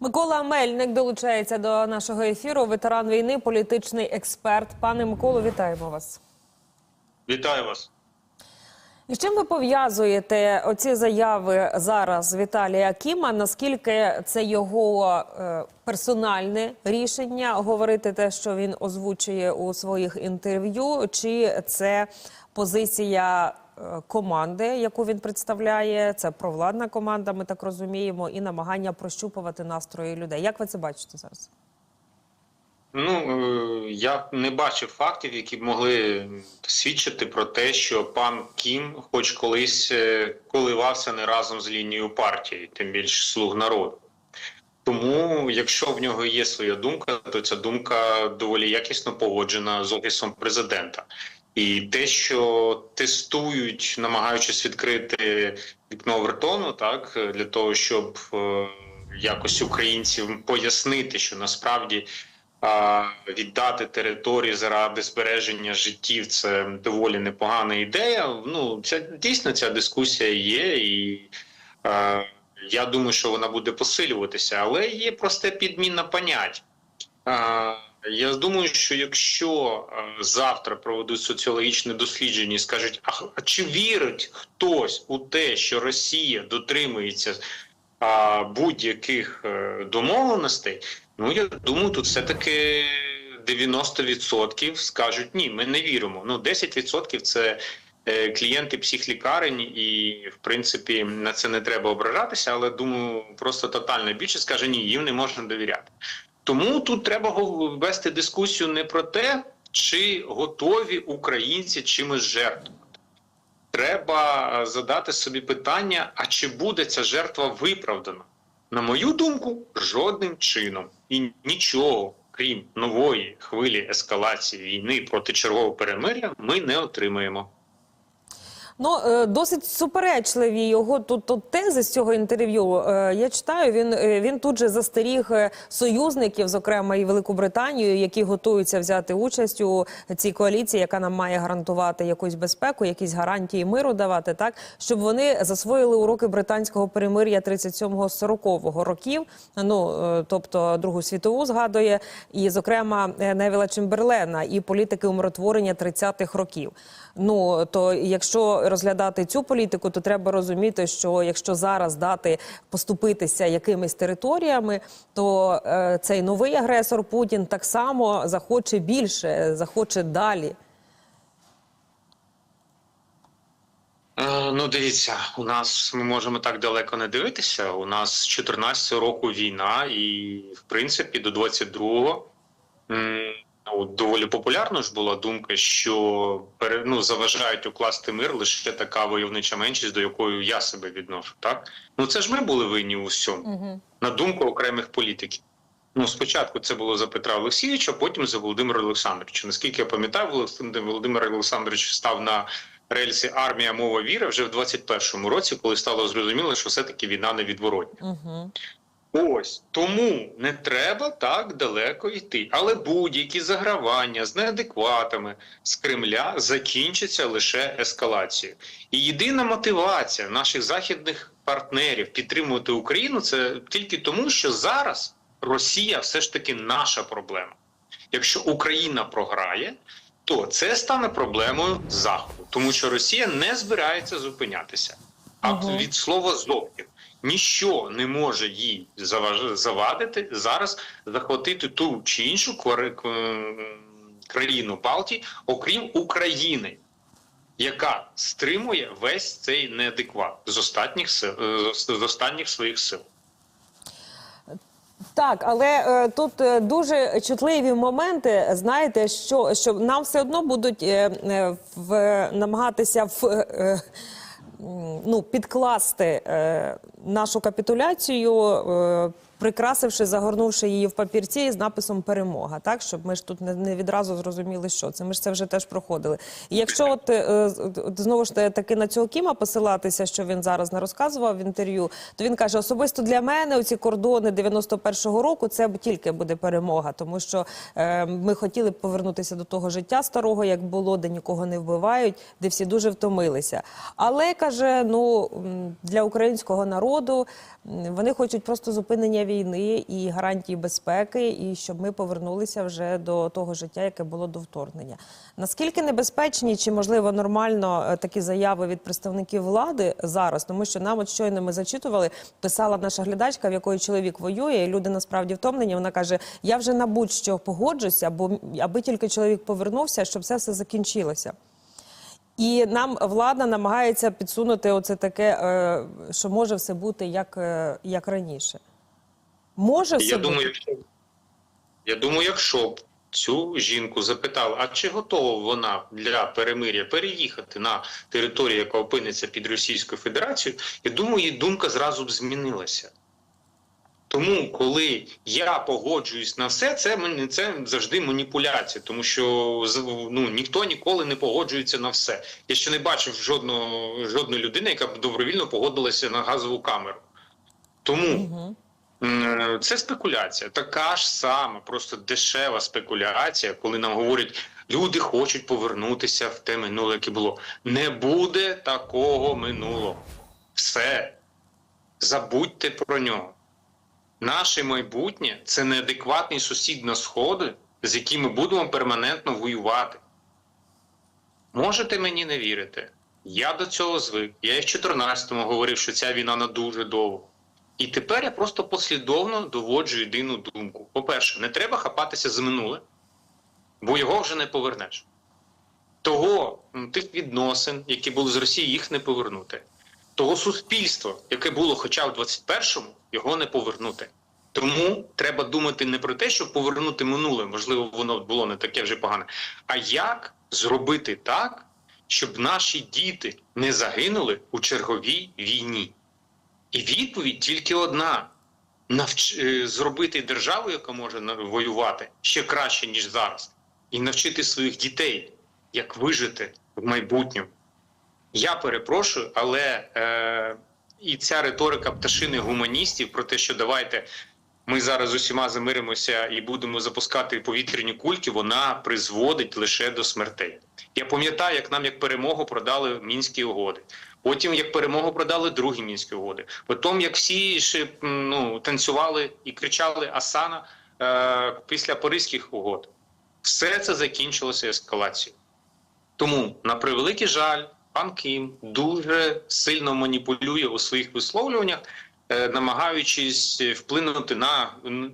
Микола Мельник долучається до нашого ефіру. Ветеран війни, політичний експерт. Пане Миколо, вітаємо вас. Вітаю вас. І з чим ви пов'язуєте оці заяви зараз Віталія Кіма? Наскільки це його е, персональне рішення говорити те, що він озвучує у своїх інтерв'ю, чи це позиція команди, яку він представляє? Це провладна команда, ми так розуміємо, і намагання прощупувати настрої людей. Як ви це бачите зараз? Ну е, я не бачив фактів, які б могли свідчити про те, що пан Кім, хоч колись е, коливався не разом з лінією партії, тим більше слуг народу. Тому, якщо в нього є своя думка, то ця думка доволі якісно погоджена з офісом президента. І те, що тестують, намагаючись відкрити вікно Вертону, так для того, щоб е, якось українцям пояснити, що насправді а, віддати території заради збереження життів це доволі непогана ідея. Ну це дійсно ця дискусія є, і е, я думаю, що вона буде посилюватися, але є просте підмінна понять. Е, я думаю, що якщо е, завтра проведуть соціологічне дослідження і скажуть, а, чи вірить хтось у те, що Росія дотримується будь-яких е, домовленостей, ну я думаю, тут все-таки 90% скажуть ні, ми не віримо. Ну 10% це е, клієнти психлікарень, і в принципі на це не треба ображатися, але думаю, просто тотальна більшість скаже ні, їм не можна довіряти. Тому тут треба вести дискусію не про те, чи готові українці чимось жертвувати. Треба е, задати собі питання: а чи буде ця жертва виправдана? На мою думку, жодним чином і нічого, крім нової хвилі ескалації війни проти чергового перемир'я, ми не отримаємо. Ну е, досить суперечливі його тут, тут тези з цього інтерв'ю. Е, Я читаю. Він е, він тут же застеріг союзників, зокрема і Велику Британію, які готуються взяти участь у цій коаліції, яка нам має гарантувати якусь безпеку, якісь гарантії миру давати, так щоб вони засвоїли уроки британського перемир'я 37-40 років. Ну тобто Другу світову згадує, і зокрема Невіла Чемберлена і політики умиротворення 30-х років. Ну то якщо розглядати цю політику, то треба розуміти, що якщо зараз дати поступитися якимись територіями, то е, цей новий агресор Путін так само захоче більше, захоче далі. Е, Ну, дивіться, у нас ми можемо так далеко не дивитися. У нас з 14 року війна, і в принципі до 22-го м, ну, доволі популярно ж була думка, що ну, заважають укласти мир лише така войовнича меншість, до якої я себе відношу. Так ну це ж ми були винні у всьому Угу. на думку окремих політиків. Ну, спочатку це було за Петра Олексійовича, потім за Володимира Олександровича. Наскільки я пам'ятаю, Володимир Олександрович став на рельси армія мова віра вже в 21-му році, коли стало зрозуміло, що все-таки війна невідворотня. Угу. Ось тому не треба так далеко йти. Але будь-які загравання з неадекватами з Кремля закінчаться лише ескалацією. І єдина мотивація наших західних партнерів підтримувати Україну це тільки тому, що зараз Росія все ж таки наша проблема. Якщо Україна програє, то це стане проблемою Заходу, тому що Росія не збирається зупинятися. А від слова зовсім ніщо не може їй завадити зараз захватити ту чи іншу країну Балтії, окрім України, яка стримує весь цей неадекват з останніх сил е, з останніх своїх сил. Так, але е, тут е, дуже чутливі моменти. Знаєте, що, що нам все одно будуть е, е, в, намагатися в, е, ну, підкласти е, нашу капітуляцію, е, прикрасивши, загорнувши її в папірці з написом перемога. Так, щоб ми ж тут не, відразу зрозуміли, що це. Ми ж це вже теж проходили. І якщо от, е, знову ж таки на цього Кіма посилатися, що він зараз не розказував в інтерв'ю, то він каже: особисто для мене оці кордони 91-го року це тільки буде перемога, тому що е, ми хотіли б повернутися до того життя старого, як було, де нікого не вбивають, де всі дуже втомилися. Але каже: ну для українського народу вони хочуть просто зупинення війни і гарантії безпеки, і щоб ми повернулися вже до того життя, яке було до вторгнення. Наскільки небезпечні чи можливо нормально е, такі заяви від представників влади зараз? Тому що нам от щойно ми зачитували, писала наша глядачка, в якої чоловік воює, і люди насправді втомлені. Вона каже: Я вже на будь-що погоджуся, бо аби тільки чоловік повернувся, щоб це все закінчилося. І нам влада намагається підсунути оце таке, е, що може все бути як, е, як раніше. Може Я думаю, якщо, я думаю, якщо б цю жінку запитали, а чи готова вона для перемир'я переїхати на територію, яка опиниться під Російською Федерацією, я думаю, її думка зразу б змінилася. Тому, коли я погоджуюсь на все, це це завжди маніпуляція, тому що ну ніхто ніколи не погоджується на все. Я ще не бачив жодного жодної людини, яка б добровільно погодилася на газову камеру. Тому Мгм. М, Це спекуляція, така ж сама, просто дешева спекуляція, коли нам говорять, люди хочуть повернутися в те минуле, яке було. Не буде такого минулого. Все. Забудьте про нього. Наше майбутнє це неадекватний сусід на сходи, з яким ми будемо перманентно воювати. Можете мені не вірити. Я до цього звик. Я і в 14-му говорив, що ця війна на дуже довго. І тепер я просто послідовно доводжу єдину думку. По-перше, не треба хапатися за минуле, бо його вже не повернеш. Того тих відносин, які були з Росією, їх не повернути. Того суспільства, яке було хоча в 21-му, його не повернути. Тому треба думати не про те, щоб повернути минуле, можливо, воно було не таке вже погане, а як зробити так, щоб наші діти не загинули у черговій війні. І відповідь тільки одна: Навч... е, зробити державу, яка може воювати ще краще, ніж зараз, і навчити своїх дітей, як вижити в майбутньому. Я перепрошую, але е... і ця риторика пташини гуманістів про те, що давайте ми зараз усіма замиримося і будемо запускати повітряні кульки, вона призводить лише до смертей. Я пам'ятаю, як нам як перемогу продали мінські угоди. Потім як перемогу продали другі мінські угоди. Потім як всі ще ну, танцювали і кричали Асана е, після Паризьких угод. Все це закінчилося ескалацією. Тому, на превеликий жаль, пан Кім дуже сильно маніпулює у своїх висловлюваннях, намагаючись вплинути на,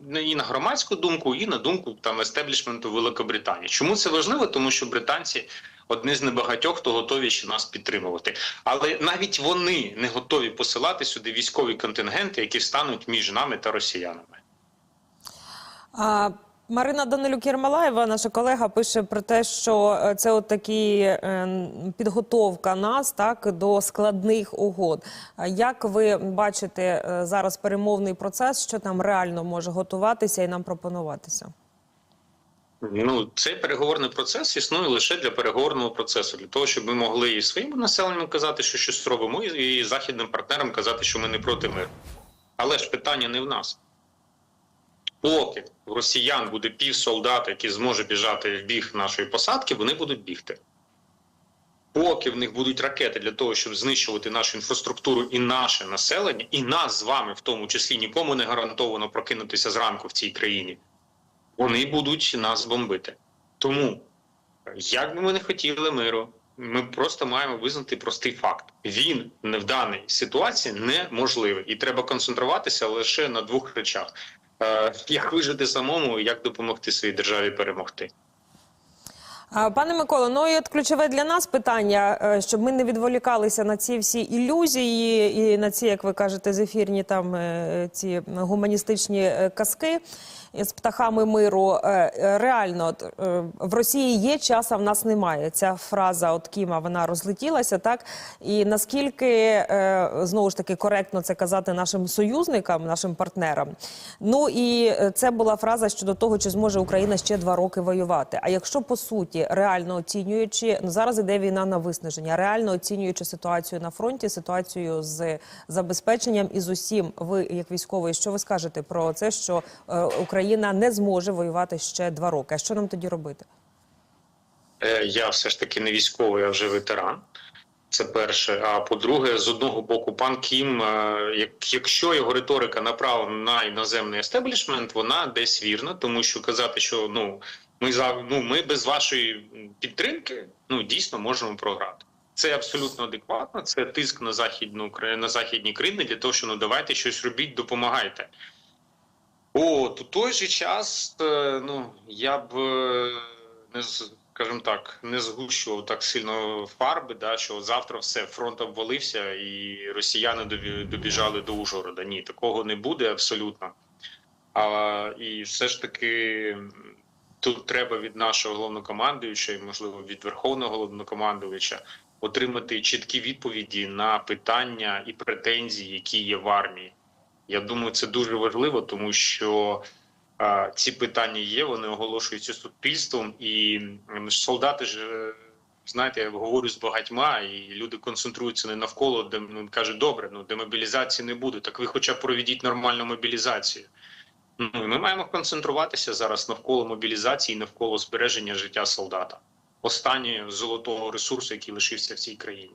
на і на громадську думку, і на думку там естеблішменту Великобританії. Чому це важливо? Тому що британці одні з небагатьох, хто готові ще нас підтримувати. Але навіть вони не готові посилати сюди військові контингенти, які стануть між нами та росіянами. А, Марина Данилюк Єрмалаєва, наша колега, пише про те, що е, це от такі е, підготовка нас так до складних угод. Як ви бачите е, зараз перемовний процес, що там реально може готуватися і нам пропонуватися? Ну, цей переговорний процес існує лише для переговорного процесу, для того, щоб ми могли і своїм населенням казати, що щось робимо, і західним партнерам казати, що ми не проти миру. Але ж питання не в нас. Поки в росіян буде пів солдата, які зможе біжати в біг нашої посадки, вони будуть бігти. Поки в них будуть ракети для того, щоб знищувати нашу інфраструктуру і наше населення, і нас з вами, в тому числі, нікому не гарантовано прокинутися зранку в цій країні вони будуть нас бомбити. Тому, як би ми не хотіли миру, ми просто маємо визнати простий факт: він не в даній ситуації неможливий, і треба концентруватися лише на двох речах: як вижити самому, і як допомогти своїй державі перемогти. Пане Миколо, ну і от ключове для нас питання, е, щоб ми не відволікалися на ці всі ілюзії і на ці, як ви кажете, зефірні там е, ці гуманістичні е, казки з птахами миру. Реально, в Росії є час, а в нас немає. Ця фраза от Кіма вона розлетілася, так і наскільки знову ж таки коректно це казати нашим союзникам, нашим партнерам. Ну і це була фраза щодо того, чи зможе Україна ще два роки воювати. А якщо по суті реально оцінюючи, ну зараз іде війна на виснаження, реально оцінюючи ситуацію на фронті, ситуацію з забезпеченням і з усім, ви як військовий, що ви скажете про це, що е, Україна не зможе воювати ще два роки? А що нам тоді робити? Е, Я все ж таки не військовий, а вже ветеран. Це перше. А по-друге, з одного боку, пан Кім, е, як, якщо його риторика направлена на іноземний естеблішмент, вона десь вірна, тому що казати, що ну ми за ну ми без вашої підтримки ну дійсно можемо програти. Це абсолютно адекватно. Це тиск на західну на західні країни для того, що ну давайте щось робіть, допомагайте. От у той же час, е, ну я б е, не скажімо так, не згущував так сильно фарби, да, що завтра все фронт обвалився і росіяни добіжали до Ужгорода. Ні, такого не буде абсолютно. А, і все ж таки тут треба від нашого головнокомандуюча, і можливо від верховного головнокомандуюча, отримати чіткі відповіді на питання і претензії, які є в армії. Я думаю, це дуже важливо, тому що е, ці питання є, вони оголошуються суспільством, і солдати ж. е, Знаєте, я говорю з багатьма, і люди концентруються не навколо, де ну, кажуть, добре, ну демобілізації не буде. Так ви хоча б проведіть нормальну мобілізацію. Ну, ми маємо концентруватися зараз навколо мобілізації, навколо збереження життя солдата, останнього золотого ресурсу, який лишився в цій країні.